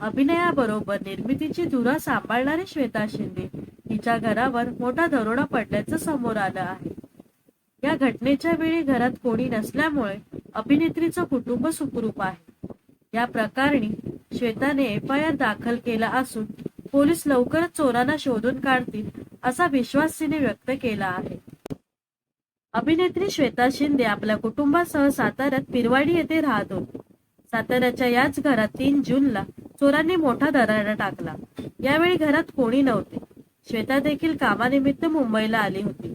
अभिनयाबरोबर निर्मितीची धुरा सांभाळणारी श्वेता शिंदे तिच्या घरावर मोठा दरोडा पडल्याचं समोर आलं आहे. या घटनेच्या वेळी घरात कोणी नसल्यामुळे अभिनेत्रीचं कुटुंब सुखरूप आहे. या प्रकरणी श्वेताने एफ आय आर दाखल केला असून पोलीस लवकरच चोरांना शोधून काढतील असा विश्वास तिने व्यक्त केला आहे. अभिनेत्री श्वेता शिंदे आपल्या कुटुंबासह साताऱ्यात पिरवाडी येथे राहत होती. साताऱ्याच्या याच घरात तीन जूनला चोरांनी मोठा दराडा टाकला. यावेळी घरात कोणी नव्हते. श्वेता देखील कामानिमित्त मुंबईला आली होती.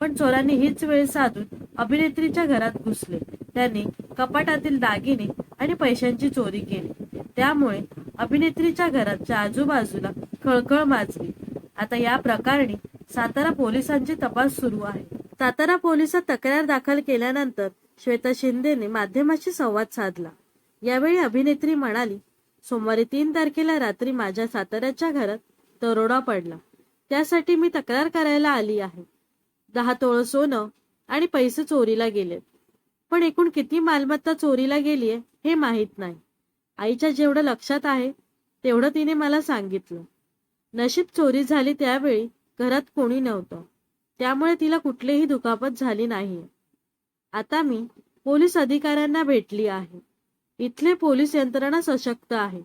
पण चोरांनी हीच वेळ साधून अभिनेत्रीच्या घरात घुसले. त्यांनी कपाटातील दागिने आणि पैशांची चोरी केली. त्यामुळे अभिनेत्रीच्या घराच्या आजूबाजूला खळखळ माजली. आता या प्रकरणी सातारा पोलिसांची तपास सुरू आहे. सातारा पोलिसात तक्रार दाखल केल्यानंतर श्वेता शिंदेने माध्यमाशी संवाद साधला. यावेळी अभिनेत्री म्हणाली सोमवारी तीन तारखेला रात्री माझ्या साताऱ्याच्या घरात दरोडा पडला. त्यासाठी मी तक्रार करायला आली आहे. दहा तोळ सोनं आणि पैसे चोरीला गेलेत पण एकूण किती मालमत्ता चोरीला गेलीये हे माहीत नाही. आईच्या जेवढं लक्षात आहे तेवढं तिने मला सांगितलं. नशीब चोरी झाली त्यावेळी घरात कोणी नव्हतं. त्यामुळे तिला कुठलीही दुखापत झाली नाही आता मी पोलीस अधिकाऱ्यांना भेटली आहे. इथले पोलीस यंत्रणा सशक्त आहे.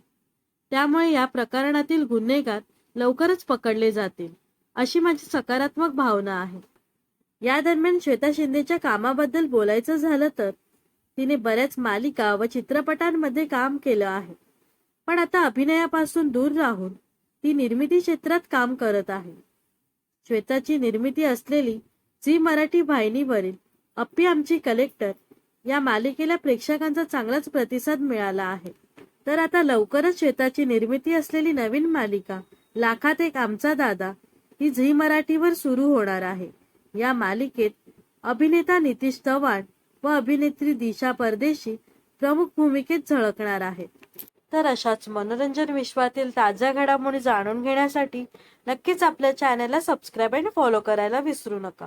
त्यामुळे या प्रकरणातील गुन्हेगार लवकरच पकडले जातील अशी माझी सकारात्मक भावना आहे. या दरम्यान श्वेता शिंदेच्या कामाबद्दल बोलायचं झालं तर तिने बऱ्याच मालिका व चित्रपटांमध्ये काम केलं आहे. पण आता अभिनयापासून दूर राहून ती निर्मिती क्षेत्रात काम करत आहे. श्वेताची निर्मिती असलेली झी मराठी वाहिनीवरील अप्पी आमची कलेक्टर या मालिकेला प्रेक्षकांचा चांगलाच प्रतिसाद मिळाला आहे. तर आता लवकरच शेताची निर्मिती असलेली नवीन मालिका लाखात एक आमचा दादा ही झी मराठीवर सुरू होणार आहे. या मालिकेत अभिनेता नितीश चव्हाण व अभिनेत्री दिशा परदेशी प्रमुख भूमिकेत झळकणार आहेत. तर अशाच मनोरंजन विश्वातील ताज्या घडामोडी जाणून घेण्यासाठी नक्कीच आपल्या चॅनलला सबस्क्राईब आणि फॉलो करायला विसरू नका.